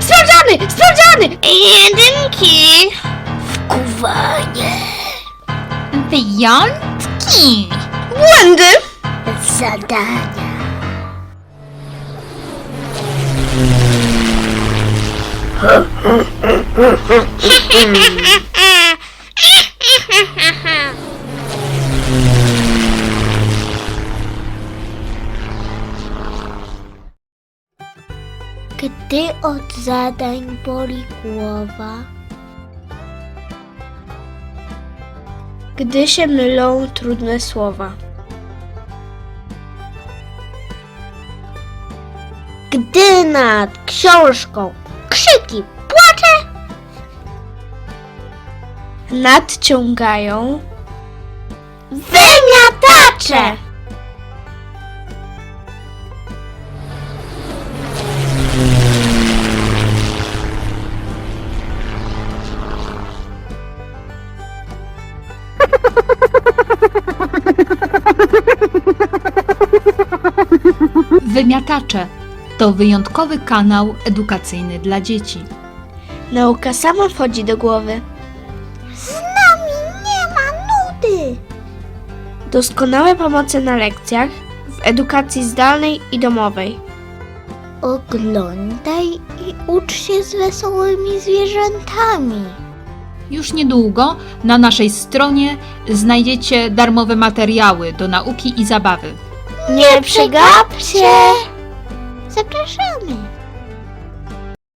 Sprawdzamy! Sprawdzamy! Jedynki! Wkuwanie! Wyjątki! Błędy! Zadania! Hmm. Gdy od zadań boli głowa, Gdy się mylą trudne słowa. gdy nad książką krzyki, płacze, Nadciągają. wymiatacze. Wymiatacze to wyjątkowy kanał edukacyjny dla dzieci. Nauka sama wchodzi do głowy. Z nami nie ma nudy. Doskonałe pomoce na lekcjach, w edukacji zdalnej i domowej. Oglądaj i ucz się z wesołymi zwierzętami. Już niedługo na naszej stronie znajdziecie darmowe materiały do nauki i zabawy. Nie przegapcie! Zapraszamy.